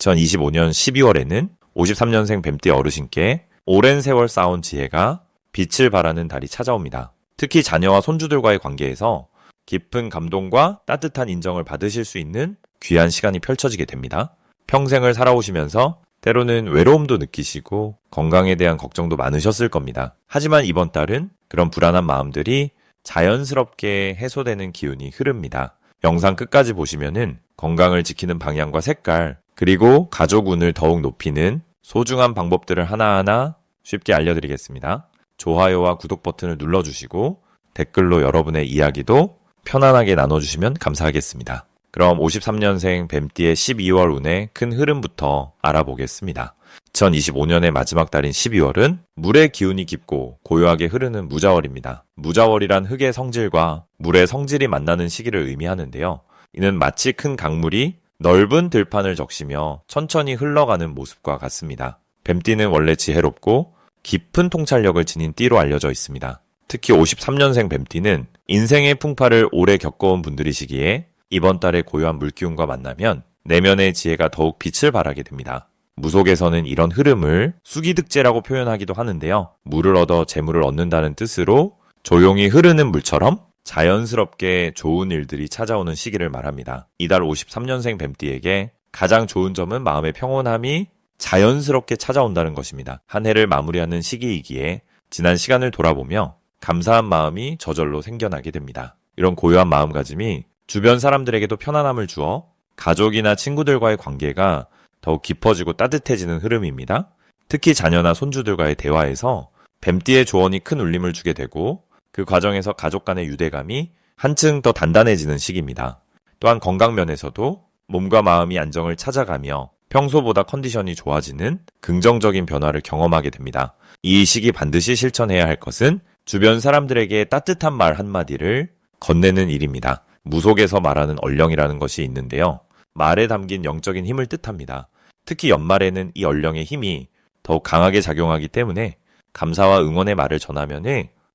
2025년 12월에는 53년생 뱀띠 어르신께 오랜 세월 쌓아온 지혜가 빛을 발하는 달이 찾아옵니다. 특히 자녀와 손주들과의 관계에서 깊은 감동과 따뜻한 인정을 받으실 수 있는 귀한 시간이 펼쳐지게 됩니다. 평생을 살아오시면서 때로는 외로움도 느끼시고 건강에 대한 걱정도 많으셨을 겁니다. 하지만 이번 달은 그런 불안한 마음들이 자연스럽게 해소되는 기운이 흐릅니다. 영상 끝까지 보시면은 건강을 지키는 방향과 색깔, 그리고 가족 운을 더욱 높이는 소중한 방법들을 하나하나 쉽게 알려드리겠습니다. 좋아요와 구독 버튼을 눌러주시고 댓글로 여러분의 이야기도 편안하게 나눠주시면 감사하겠습니다. 그럼 53년생 뱀띠의 12월 운의 큰 흐름부터 알아보겠습니다. 2025년의 마지막 달인 12월은 물의 기운이 깊고 고요하게 흐르는 무자월입니다. 무자월이란 흙의 성질과 물의 성질이 만나는 시기를 의미하는데요. 이는 마치 큰 강물이 넓은 들판을 적시며 천천히 흘러가는 모습과 같습니다. 뱀띠는 원래 지혜롭고 깊은 통찰력을 지닌 띠로 알려져 있습니다. 특히 53년생 뱀띠는 인생의 풍파를 오래 겪어온 분들이시기에 이번 달에 고요한 물기운과 만나면 내면의 지혜가 더욱 빛을 발하게 됩니다. 무속에서는 이런 흐름을 수기득제라고 표현하기도 하는데요. 물을 얻어 재물을 얻는다는 뜻으로 조용히 흐르는 물처럼 자연스럽게 좋은 일들이 찾아오는 시기를 말합니다. 이달 53년생 뱀띠에게 가장 좋은 점은 마음의 평온함이 자연스럽게 찾아온다는 것입니다. 한 해를 마무리하는 시기이기에 지난 시간을 돌아보며 감사한 마음이 저절로 생겨나게 됩니다. 이런 고요한 마음가짐이 주변 사람들에게도 편안함을 주어 가족이나 친구들과의 관계가 더욱 깊어지고 따뜻해지는 흐름입니다. 특히 자녀나 손주들과의 대화에서 뱀띠의 조언이 큰 울림을 주게 되고 그 과정에서 가족 간의 유대감이 한층 더 단단해지는 시기입니다. 또한 건강 면에서도 몸과 마음이 안정을 찾아가며 평소보다 컨디션이 좋아지는 긍정적인 변화를 경험하게 됩니다. 이 시기 반드시 실천해야 할 것은 주변 사람들에게 따뜻한 말 한마디를 건네는 일입니다. 무속에서 말하는 얼령이라는 것이 있는데요. 말에 담긴 영적인 힘을 뜻합니다. 특히 연말에는 이 얼령의 힘이 더욱 강하게 작용하기 때문에 감사와 응원의 말을 전하면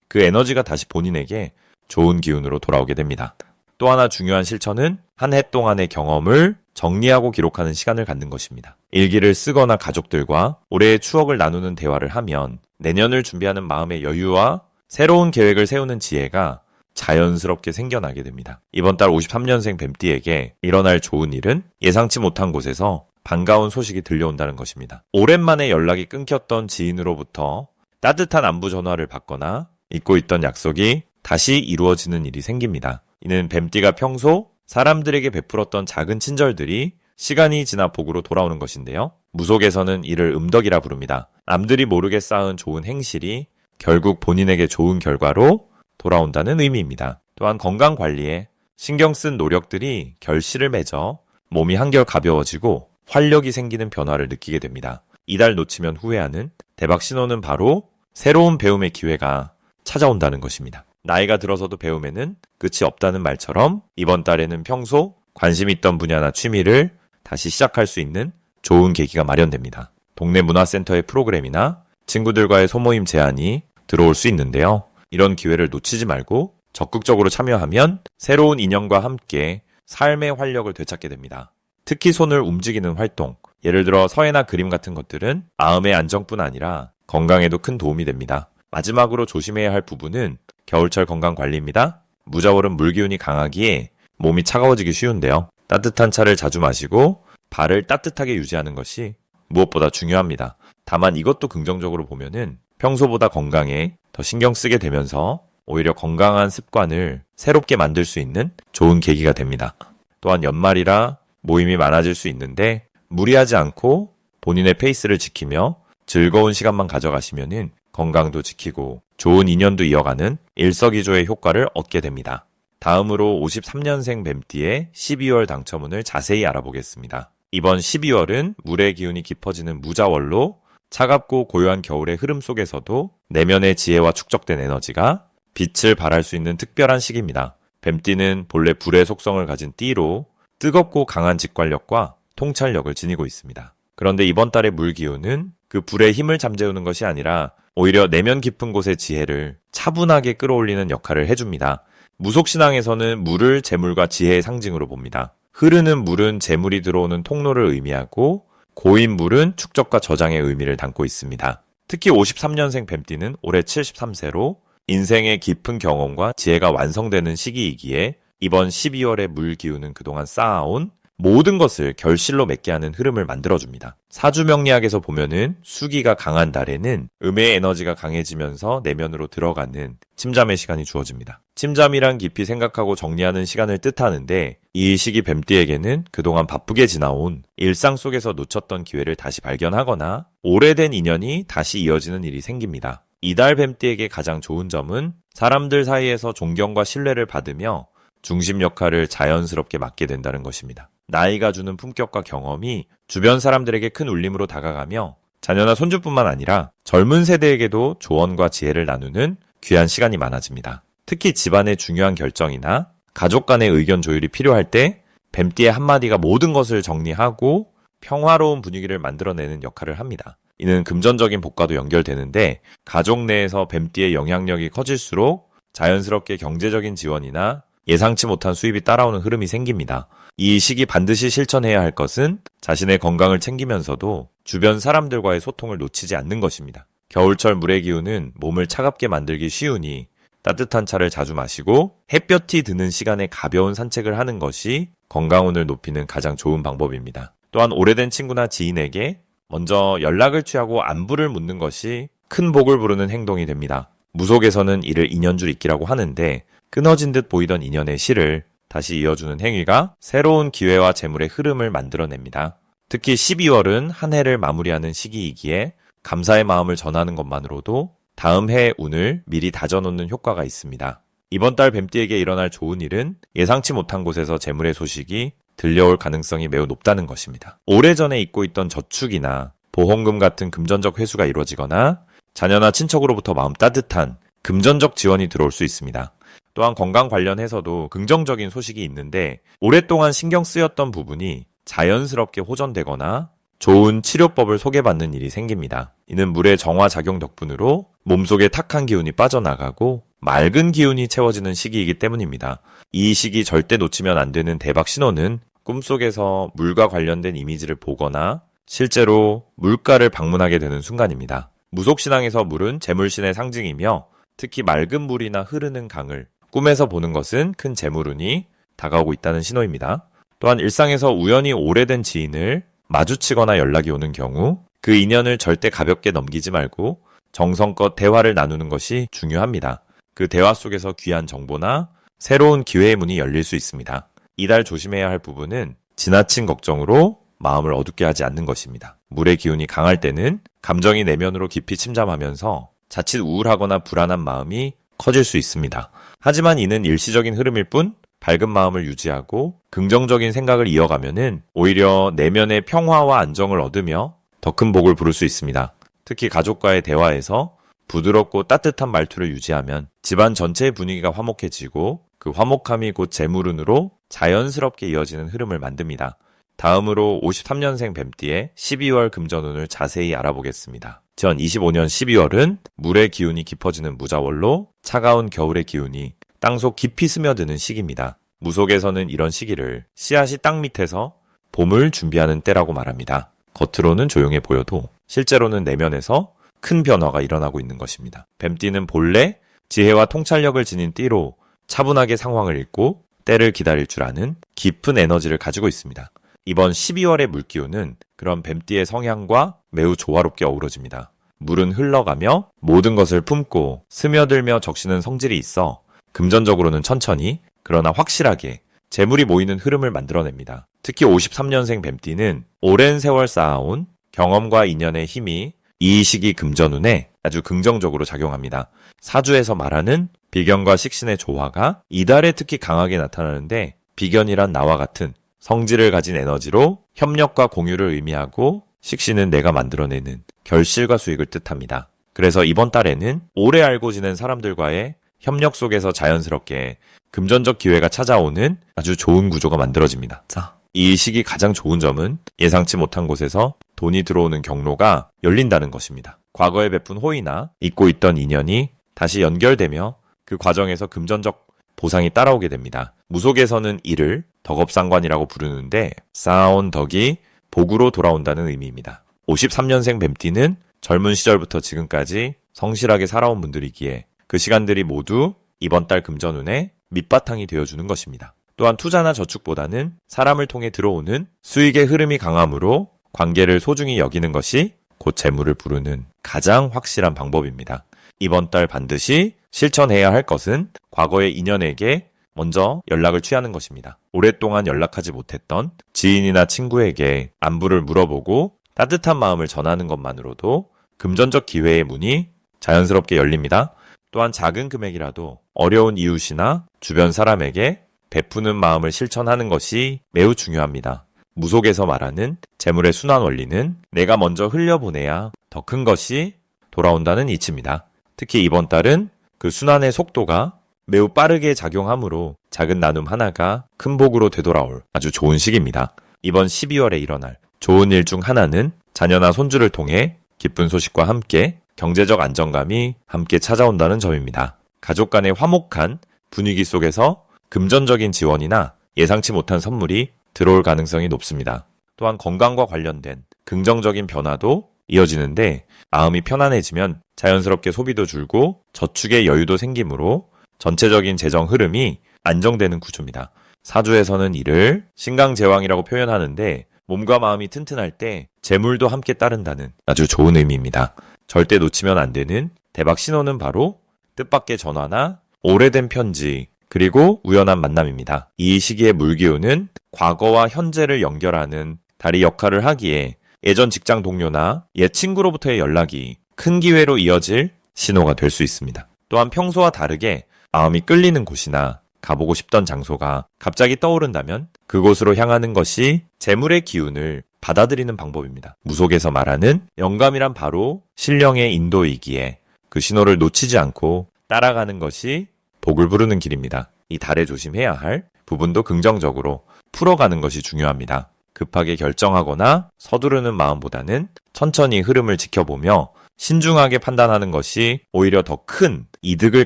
그 에너지가 다시 본인에게 좋은 기운으로 돌아오게 됩니다. 또 하나 중요한 실천은 한 해 동안의 경험을 정리하고 기록하는 시간을 갖는 것입니다. 일기를 쓰거나 가족들과 올해의 추억을 나누는 대화를 하면 내년을 준비하는 마음의 여유와 새로운 계획을 세우는 지혜가 자연스럽게 생겨나게 됩니다. 이번 달 53년생 뱀띠에게 일어날 좋은 일은 예상치 못한 곳에서 반가운 소식이 들려온다는 것입니다. 오랜만에 연락이 끊겼던 지인으로부터 따뜻한 안부 전화를 받거나 잊고 있던 약속이 다시 이루어지는 일이 생깁니다. 이는 뱀띠가 평소 사람들에게 베풀었던 작은 친절들이 시간이 지나 복으로 돌아오는 것인데요. 무속에서는 이를 음덕이라 부릅니다. 남들이 모르게 쌓은 좋은 행실이 결국 본인에게 좋은 결과로 돌아온다는 의미입니다. 또한 건강 관리에 신경 쓴 노력들이 결실을 맺어 몸이 한결 가벼워지고 활력이 생기는 변화를 느끼게 됩니다. 이달 놓치면 후회하는 대박 신호는 바로 새로운 배움의 기회가 찾아온다는 것입니다. 나이가 들어서도 배움에는 끝이 없다는 말처럼 이번 달에는 평소 관심 있던 분야나 취미를 다시 시작할 수 있는 좋은 계기가 마련됩니다. 동네 문화센터의 프로그램이나 친구들과의 소모임 제안이 들어올 수 있는데요. 이런 기회를 놓치지 말고 적극적으로 참여하면 새로운 인연과 함께 삶의 활력을 되찾게 됩니다. 특히 손을 움직이는 활동, 예를 들어 서예나 그림 같은 것들은 마음의 안정뿐 아니라 건강에도 큰 도움이 됩니다. 마지막으로 조심해야 할 부분은 겨울철 건강 관리입니다. 무자월은 물기운이 강하기에 몸이 차가워지기 쉬운데요. 따뜻한 차를 자주 마시고 발을 따뜻하게 유지하는 것이 무엇보다 중요합니다. 다만 이것도 긍정적으로 보면은 평소보다 건강에 더 신경 쓰게 되면서 오히려 건강한 습관을 새롭게 만들 수 있는 좋은 계기가 됩니다. 또한 연말이라 모임이 많아질 수 있는데 무리하지 않고 본인의 페이스를 지키며 즐거운 시간만 가져가시면 건강도 지키고 좋은 인연도 이어가는 일석이조의 효과를 얻게 됩니다. 다음으로 53년생 뱀띠의 12월 당첨운을 자세히 알아보겠습니다. 이번 12월은 물의 기운이 깊어지는 무자월로 차갑고 고요한 겨울의 흐름 속에서도 내면의 지혜와 축적된 에너지가 빛을 발할 수 있는 특별한 시기입니다. 뱀띠는 본래 불의 속성을 가진 띠로 뜨겁고 강한 직관력과 통찰력을 지니고 있습니다. 그런데 이번 달의 물 기운은 그 불의 힘을 잠재우는 것이 아니라 오히려 내면 깊은 곳의 지혜를 차분하게 끌어올리는 역할을 해줍니다. 무속신앙에서는 물을 재물과 지혜의 상징으로 봅니다. 흐르는 물은 재물이 들어오는 통로를 의미하고 고인 물은 축적과 저장의 의미를 담고 있습니다. 특히 53년생 뱀띠는 올해 73세로 인생의 깊은 경험과 지혜가 완성되는 시기이기에 이번 12월에 물 기운은 그동안 쌓아온 모든 것을 결실로 맺게 하는 흐름을 만들어줍니다. 사주명리학에서 보면은 수기가 강한 달에는 음의 에너지가 강해지면서 내면으로 들어가는 침잠의 시간이 주어집니다. 침잠이란 깊이 생각하고 정리하는 시간을 뜻하는데 이 시기 뱀띠에게는 그동안 바쁘게 지나온 일상 속에서 놓쳤던 기회를 다시 발견하거나 오래된 인연이 다시 이어지는 일이 생깁니다. 이달 뱀띠에게 가장 좋은 점은 사람들 사이에서 존경과 신뢰를 받으며 중심 역할을 자연스럽게 맡게 된다는 것입니다. 나이가 주는 품격과 경험이 주변 사람들에게 큰 울림으로 다가가며 자녀나 손주뿐만 아니라 젊은 세대에게도 조언과 지혜를 나누는 귀한 시간이 많아집니다. 특히 집안의 중요한 결정이나 가족 간의 의견 조율이 필요할 때 뱀띠의 한마디가 모든 것을 정리하고 평화로운 분위기를 만들어내는 역할을 합니다. 이는 금전적인 복과도 연결되는데 가족 내에서 뱀띠의 영향력이 커질수록 자연스럽게 경제적인 지원이나 예상치 못한 수입이 따라오는 흐름이 생깁니다. 이 시기 반드시 실천해야 할 것은 자신의 건강을 챙기면서도 주변 사람들과의 소통을 놓치지 않는 것입니다. 겨울철 물의 기운은 몸을 차갑게 만들기 쉬우니 따뜻한 차를 자주 마시고 햇볕이 드는 시간에 가벼운 산책을 하는 것이 건강운을 높이는 가장 좋은 방법입니다. 또한 오래된 친구나 지인에게 먼저 연락을 취하고 안부를 묻는 것이 큰 복을 부르는 행동이 됩니다. 무속에서는 이를 인연줄 잇기라고 하는데 끊어진 듯 보이던 인연의 실을 다시 이어주는 행위가 새로운 기회와 재물의 흐름을 만들어냅니다. 특히 12월은 한 해를 마무리하는 시기이기에 감사의 마음을 전하는 것만으로도 다음 해의 운을 미리 다져놓는 효과가 있습니다. 이번 달 뱀띠에게 일어날 좋은 일은 예상치 못한 곳에서 재물의 소식이 들려올 가능성이 매우 높다는 것입니다. 오래전에 잊고 있던 저축이나 보험금 같은 금전적 회수가 이루어지거나 자녀나 친척으로부터 마음 따뜻한 금전적 지원이 들어올 수 있습니다. 또한 건강 관련해서도 긍정적인 소식이 있는데 오랫동안 신경 쓰였던 부분이 자연스럽게 호전되거나 좋은 치료법을 소개받는 일이 생깁니다. 이는 물의 정화 작용 덕분으로 몸속의 탁한 기운이 빠져나가고 맑은 기운이 채워지는 시기이기 때문입니다. 이 시기 절대 놓치면 안 되는 대박 신호는 꿈속에서 물과 관련된 이미지를 보거나 실제로 물가를 방문하게 되는 순간입니다. 무속신앙에서 물은 재물신의 상징이며 특히 맑은 물이나 흐르는 강을 꿈에서 보는 것은 큰 재물운이 다가오고 있다는 신호입니다. 또한 일상에서 우연히 오래된 지인을 마주치거나 연락이 오는 경우 그 인연을 절대 가볍게 넘기지 말고 정성껏 대화를 나누는 것이 중요합니다. 그 대화 속에서 귀한 정보나 새로운 기회의 문이 열릴 수 있습니다. 이달 조심해야 할 부분은 지나친 걱정으로 마음을 어둡게 하지 않는 것입니다. 물의 기운이 강할 때는 감정이 내면으로 깊이 침잠하면서 자칫 우울하거나 불안한 마음이 커질 수 있습니다. 하지만 이는 일시적인 흐름일 뿐 밝은 마음을 유지하고 긍정적인 생각을 이어가면은 오히려 내면의 평화와 안정을 얻으며 더 큰 복을 부를 수 있습니다. 특히 가족과의 대화에서 부드럽고 따뜻한 말투를 유지하면 집안 전체의 분위기가 화목해지고 그 화목함이 곧 재물운으로 자연스럽게 이어지는 흐름을 만듭니다. 다음으로 53년생 뱀띠의 12월 금전운을 자세히 알아보겠습니다. 2025년 12월은 물의 기운이 깊어지는 무자월로 차가운 겨울의 기운이 땅속 깊이 스며드는 시기입니다. 무속에서는 이런 시기를 씨앗이 땅 밑에서 봄을 준비하는 때라고 말합니다. 겉으로는 조용해 보여도 실제로는 내면에서 큰 변화가 일어나고 있는 것입니다. 뱀띠는 본래 지혜와 통찰력을 지닌 띠로 차분하게 상황을 읽고 때를 기다릴 줄 아는 깊은 에너지를 가지고 있습니다. 이번 12월의 물기운은 그런 뱀띠의 성향과 매우 조화롭게 어우러집니다. 물은 흘러가며 모든 것을 품고 스며들며 적시는 성질이 있어 금전적으로는 천천히 그러나 확실하게 재물이 모이는 흐름을 만들어냅니다. 특히 53년생 뱀띠는 오랜 세월 쌓아온 경험과 인연의 힘이 이 시기 금전운에 아주 긍정적으로 작용합니다. 사주에서 말하는 비견과 식신의 조화가 이달에 특히 강하게 나타나는데 비견이란 나와 같은 성질을 가진 에너지로 협력과 공유를 의미하고 식신은 내가 만들어내는 결실과 수익을 뜻합니다. 그래서 이번 달에는 오래 알고 지낸 사람들과의 협력 속에서 자연스럽게 금전적 기회가 찾아오는 아주 좋은 구조가 만들어집니다. 자, 이 시기 가장 좋은 점은 예상치 못한 곳에서 돈이 들어오는 경로가 열린다는 것입니다. 과거에 베푼 호의나 잊고 있던 인연이 다시 연결되며 그 과정에서 금전적 보상이 따라오게 됩니다. 무속에서는 이를 덕업상관이라고 부르는데 쌓아온 덕이 복으로 돌아온다는 의미입니다. 53년생 뱀띠는 젊은 시절부터 지금까지 성실하게 살아온 분들이기에 그 시간들이 모두 이번 달 금전운에 밑바탕이 되어주는 것입니다. 또한 투자나 저축보다는 사람을 통해 들어오는 수익의 흐름이 강함으로 관계를 소중히 여기는 것이 곧 재물을 부르는 가장 확실한 방법입니다. 이번 달 반드시 실천해야 할 것은 과거의 인연에게 먼저 연락을 취하는 것입니다. 오랫동안 연락하지 못했던 지인이나 친구에게 안부를 물어보고 따뜻한 마음을 전하는 것만으로도 금전적 기회의 문이 자연스럽게 열립니다. 또한 작은 금액이라도 어려운 이웃이나 주변 사람에게 베푸는 마음을 실천하는 것이 매우 중요합니다. 무속에서 말하는 재물의 순환 원리는 내가 먼저 흘려보내야 더 큰 것이 돌아온다는 이치입니다. 특히 이번 달은 그 순환의 속도가 매우 빠르게 작용하므로 작은 나눔 하나가 큰 복으로 되돌아올 아주 좋은 시기입니다. 이번 12월에 일어날 좋은 일 중 하나는 자녀나 손주를 통해 기쁜 소식과 함께 경제적 안정감이 함께 찾아온다는 점입니다. 가족 간의 화목한 분위기 속에서 금전적인 지원이나 예상치 못한 선물이 들어올 가능성이 높습니다. 또한 건강과 관련된 긍정적인 변화도 이어지는데 마음이 편안해지면 자연스럽게 소비도 줄고 저축의 여유도 생기므로 전체적인 재정 흐름이 안정되는 구조입니다. 사주에서는 이를 신강제왕이라고 표현하는데 몸과 마음이 튼튼할 때 재물도 함께 따른다는 아주 좋은 의미입니다. 절대 놓치면 안 되는 대박 신호는 바로 뜻밖의 전화나 오래된 편지 그리고 우연한 만남입니다. 이 시기의 물기운은 과거와 현재를 연결하는 다리 역할을 하기에 예전 직장 동료나 옛 친구로부터의 연락이 큰 기회로 이어질 신호가 될 수 있습니다. 또한 평소와 다르게 마음이 끌리는 곳이나 가보고 싶던 장소가 갑자기 떠오른다면 그곳으로 향하는 것이 재물의 기운을 받아들이는 방법입니다. 무속에서 말하는 영감이란 바로 신령의 인도이기에 그 신호를 놓치지 않고 따라가는 것이 복을 부르는 길입니다. 이 달에 조심해야 할 부분도 긍정적으로 풀어가는 것이 중요합니다. 급하게 결정하거나 서두르는 마음보다는 천천히 흐름을 지켜보며 신중하게 판단하는 것이 오히려 더 큰 이득을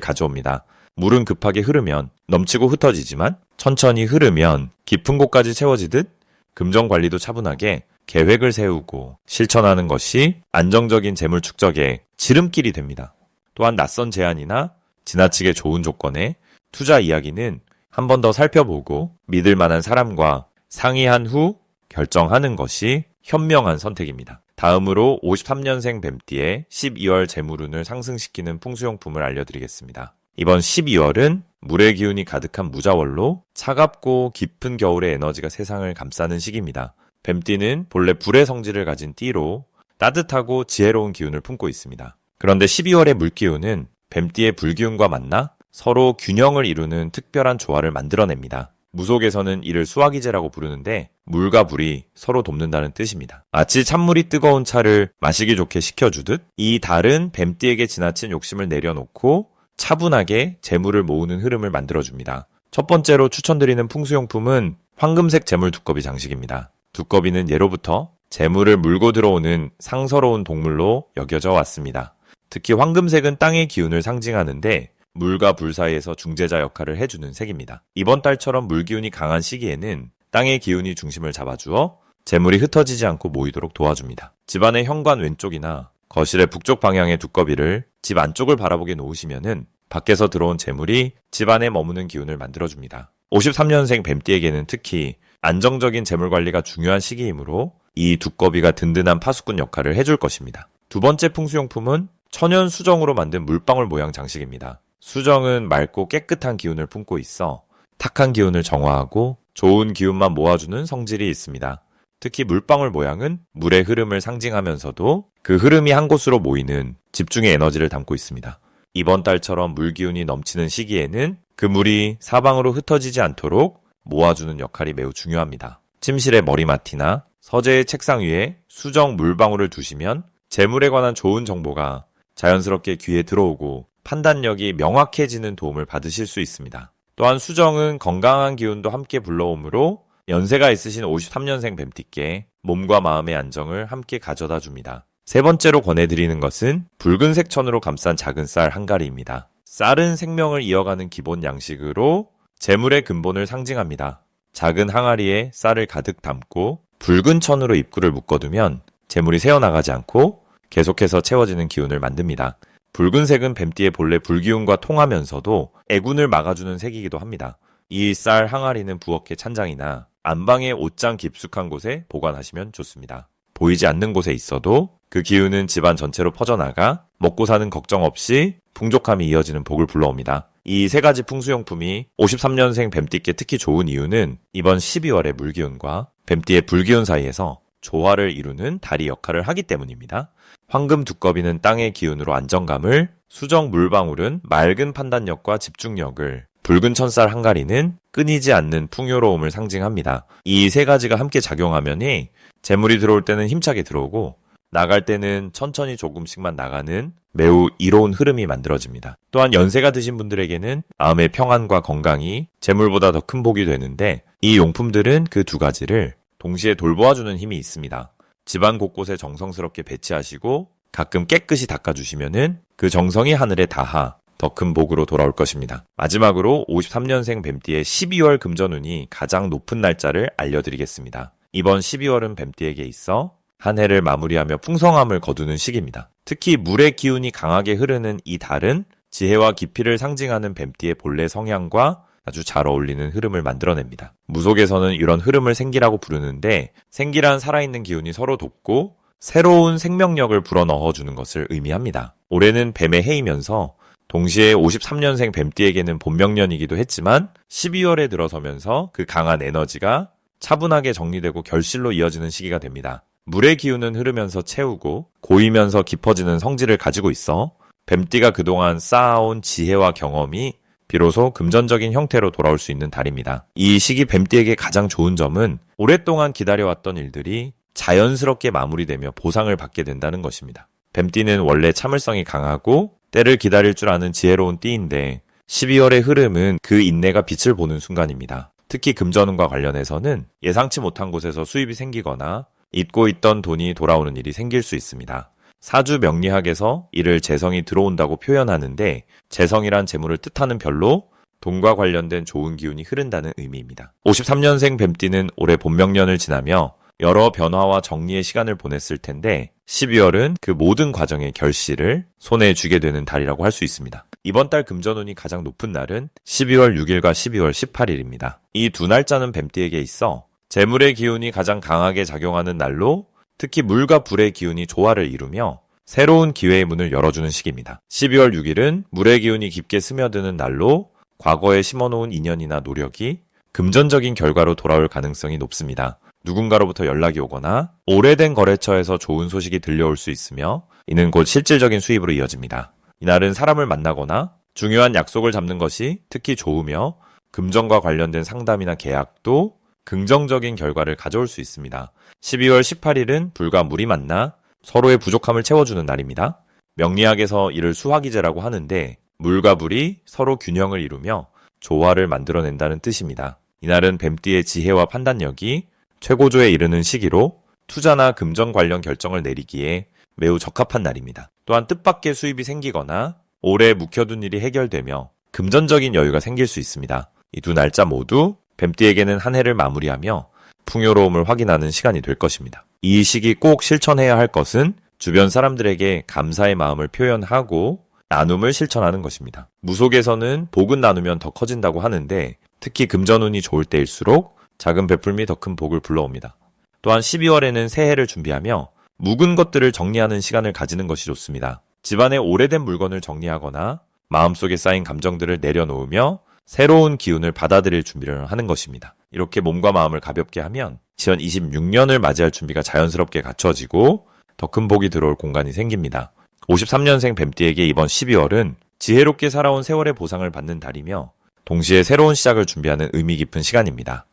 가져옵니다. 물은 급하게 흐르면 넘치고 흩어지지만 천천히 흐르면 깊은 곳까지 채워지듯 금전 관리도 차분하게 계획을 세우고 실천하는 것이 안정적인 재물 축적의 지름길이 됩니다. 또한 낯선 제안이나 지나치게 좋은 조건에 투자 이야기는 한 번 더 살펴보고 믿을 만한 사람과 상의한 후 결정하는 것이 현명한 선택입니다. 다음으로 53년생 뱀띠의 12월 재물운을 상승시키는 풍수용품을 알려드리겠습니다. 이번 12월은 물의 기운이 가득한 무자월로 차갑고 깊은 겨울의 에너지가 세상을 감싸는 시기입니다. 뱀띠는 본래 불의 성질을 가진 띠로 따뜻하고 지혜로운 기운을 품고 있습니다. 그런데 12월의 물기운은 뱀띠의 불기운과 만나 서로 균형을 이루는 특별한 조화를 만들어냅니다. 무속에서는 이를 수화기제라고 부르는데 물과 불이 서로 돕는다는 뜻입니다. 마치 찬물이 뜨거운 차를 마시기 좋게 식혀주듯 이 달은 뱀띠에게 지나친 욕심을 내려놓고 차분하게 재물을 모으는 흐름을 만들어줍니다. 첫 번째로 추천드리는 풍수용품은 황금색 재물 두꺼비 장식입니다. 두꺼비는 예로부터 재물을 물고 들어오는 상서로운 동물로 여겨져 왔습니다. 특히 황금색은 땅의 기운을 상징하는데 물과 불 사이에서 중재자 역할을 해주는 색입니다. 이번 달처럼 물 기운이 강한 시기에는 땅의 기운이 중심을 잡아주어 재물이 흩어지지 않고 모이도록 도와줍니다. 집안의 현관 왼쪽이나 거실의 북쪽 방향의 두꺼비를 집 안쪽을 바라보게 놓으시면은 밖에서 들어온 재물이 집안에 머무는 기운을 만들어줍니다. 53년생 뱀띠에게는 특히 안정적인 재물 관리가 중요한 시기이므로 이 두꺼비가 든든한 파수꾼 역할을 해줄 것입니다. 두 번째 풍수용품은 천연 수정으로 만든 물방울 모양 장식입니다. 수정은 맑고 깨끗한 기운을 품고 있어 탁한 기운을 정화하고 좋은 기운만 모아주는 성질이 있습니다. 특히 물방울 모양은 물의 흐름을 상징하면서도 그 흐름이 한 곳으로 모이는 집중의 에너지를 담고 있습니다. 이번 달처럼 물 기운이 넘치는 시기에는 그 물이 사방으로 흩어지지 않도록 모아주는 역할이 매우 중요합니다. 침실의 머리맡이나 서재의 책상 위에 수정 물방울을 두시면 재물에 관한 좋은 정보가 자연스럽게 귀에 들어오고 판단력이 명확해지는 도움을 받으실 수 있습니다. 또한 수정은 건강한 기운도 함께 불러오므로 연세가 있으신 53년생 뱀띠께 몸과 마음의 안정을 함께 가져다 줍니다. 세 번째로 권해드리는 것은 붉은색 천으로 감싼 작은 쌀 한 가리입니다. 쌀은 생명을 이어가는 기본 양식으로 재물의 근본을 상징합니다. 작은 항아리에 쌀을 가득 담고 붉은 천으로 입구를 묶어두면 재물이 새어나가지 않고 계속해서 채워지는 기운을 만듭니다. 붉은색은 뱀띠의 본래 불기운과 통하면서도 애군을 막아주는 색이기도 합니다. 이 쌀 항아리는 부엌의 찬장이나 안방의 옷장 깊숙한 곳에 보관하시면 좋습니다. 보이지 않는 곳에 있어도 그 기운은 집안 전체로 퍼져나가 먹고 사는 걱정 없이 풍족함이 이어지는 복을 불러옵니다. 이 세 가지 풍수용품이 53년생 뱀띠께 특히 좋은 이유는 이번 12월의 물기운과 뱀띠의 불기운 사이에서 조화를 이루는 다리 역할을 하기 때문입니다. 황금 두꺼비는 땅의 기운으로 안정감을, 수정 물방울은 맑은 판단력과 집중력을, 붉은 천쌀 한가리는 끊이지 않는 풍요로움을 상징합니다. 이 세 가지가 함께 작용하면이 재물이 들어올 때는 힘차게 들어오고 나갈 때는 천천히 조금씩만 나가는 매우 이로운 흐름이 만들어집니다. 또한 연세가 드신 분들에게는 마음의 평안과 건강이 재물보다 더 큰 복이 되는데 이 용품들은 그 두 가지를 동시에 돌보아주는 힘이 있습니다. 집안 곳곳에 정성스럽게 배치하시고 가끔 깨끗이 닦아주시면은 그 정성이 하늘에 닿아 더 큰 복으로 돌아올 것입니다. 마지막으로 53년생 뱀띠의 12월 금전운이 가장 높은 날짜를 알려드리겠습니다. 이번 12월은 뱀띠에게 있어 한 해를 마무리하며 풍성함을 거두는 시기입니다. 특히 물의 기운이 강하게 흐르는 이 달은 지혜와 깊이를 상징하는 뱀띠의 본래 성향과 아주 잘 어울리는 흐름을 만들어냅니다. 무속에서는 이런 흐름을 생기라고 부르는데 생기란 살아있는 기운이 서로 돕고 새로운 생명력을 불어넣어 주는 것을 의미합니다. 올해는 뱀의 해이면서 동시에 53년생 뱀띠에게는 본명년이기도 했지만 12월에 들어서면서 그 강한 에너지가 차분하게 정리되고 결실로 이어지는 시기가 됩니다. 물의 기운은 흐르면서 채우고 고이면서 깊어지는 성질을 가지고 있어 뱀띠가 그동안 쌓아온 지혜와 경험이 비로소 금전적인 형태로 돌아올 수 있는 달입니다. 이 시기 뱀띠에게 가장 좋은 점은 오랫동안 기다려왔던 일들이 자연스럽게 마무리되며 보상을 받게 된다는 것입니다. 뱀띠는 원래 참을성이 강하고 때를 기다릴 줄 아는 지혜로운 띠인데 12월의 흐름은 그 인내가 빛을 보는 순간입니다. 특히 금전운과 관련해서는 예상치 못한 곳에서 수입이 생기거나 잊고 있던 돈이 돌아오는 일이 생길 수 있습니다. 사주 명리학에서 이를 재성이 들어온다고 표현하는데 재성이란 재물을 뜻하는 별로 돈과 관련된 좋은 기운이 흐른다는 의미입니다. 53년생 뱀띠는 올해 본명년을 지나며 여러 변화와 정리의 시간을 보냈을 텐데 12월은 그 모든 과정의 결실을 손에 쥐게 되는 달이라고 할 수 있습니다. 이번 달 금전운이 가장 높은 날은 12월 6일과 12월 18일입니다. 이 두 날짜는 뱀띠에게 있어 재물의 기운이 가장 강하게 작용하는 날로 특히 물과 불의 기운이 조화를 이루며 새로운 기회의 문을 열어주는 시기입니다. 12월 6일은 물의 기운이 깊게 스며드는 날로 과거에 심어놓은 인연이나 노력이 금전적인 결과로 돌아올 가능성이 높습니다. 누군가로부터 연락이 오거나 오래된 거래처에서 좋은 소식이 들려올 수 있으며 이는 곧 실질적인 수입으로 이어집니다. 이날은 사람을 만나거나 중요한 약속을 잡는 것이 특히 좋으며 금전과 관련된 상담이나 계약도 긍정적인 결과를 가져올 수 있습니다. 12월 18일은 불과 물이 만나 서로의 부족함을 채워주는 날입니다. 명리학에서 이를 수화기제라고 하는데 물과 불이 서로 균형을 이루며 조화를 만들어낸다는 뜻입니다. 이날은 뱀띠의 지혜와 판단력이 최고조에 이르는 시기로 투자나 금전 관련 결정을 내리기에 매우 적합한 날입니다. 또한 뜻밖의 수입이 생기거나 오래 묵혀둔 일이 해결되며 금전적인 여유가 생길 수 있습니다. 이 두 날짜 모두 뱀띠에게는 한 해를 마무리하며 풍요로움을 확인하는 시간이 될 것입니다. 이 시기 꼭 실천해야 할 것은 주변 사람들에게 감사의 마음을 표현하고 나눔을 실천하는 것입니다. 무속에서는 복은 나누면 더 커진다고 하는데 특히 금전운이 좋을 때일수록 작은 베풀미 더 큰 복을 불러옵니다. 또한 12월에는 새해를 준비하며 묵은 것들을 정리하는 시간을 가지는 것이 좋습니다. 집안에 오래된 물건을 정리하거나 마음속에 쌓인 감정들을 내려놓으며 새로운 기운을 받아들일 준비를 하는 것입니다. 이렇게 몸과 마음을 가볍게 하면 2026년을 맞이할 준비가 자연스럽게 갖춰지고 더 큰 복이 들어올 공간이 생깁니다. 53년생 뱀띠에게 이번 12월은 지혜롭게 살아온 세월의 보상을 받는 달이며 동시에 새로운 시작을 준비하는 의미 깊은 시간입니다.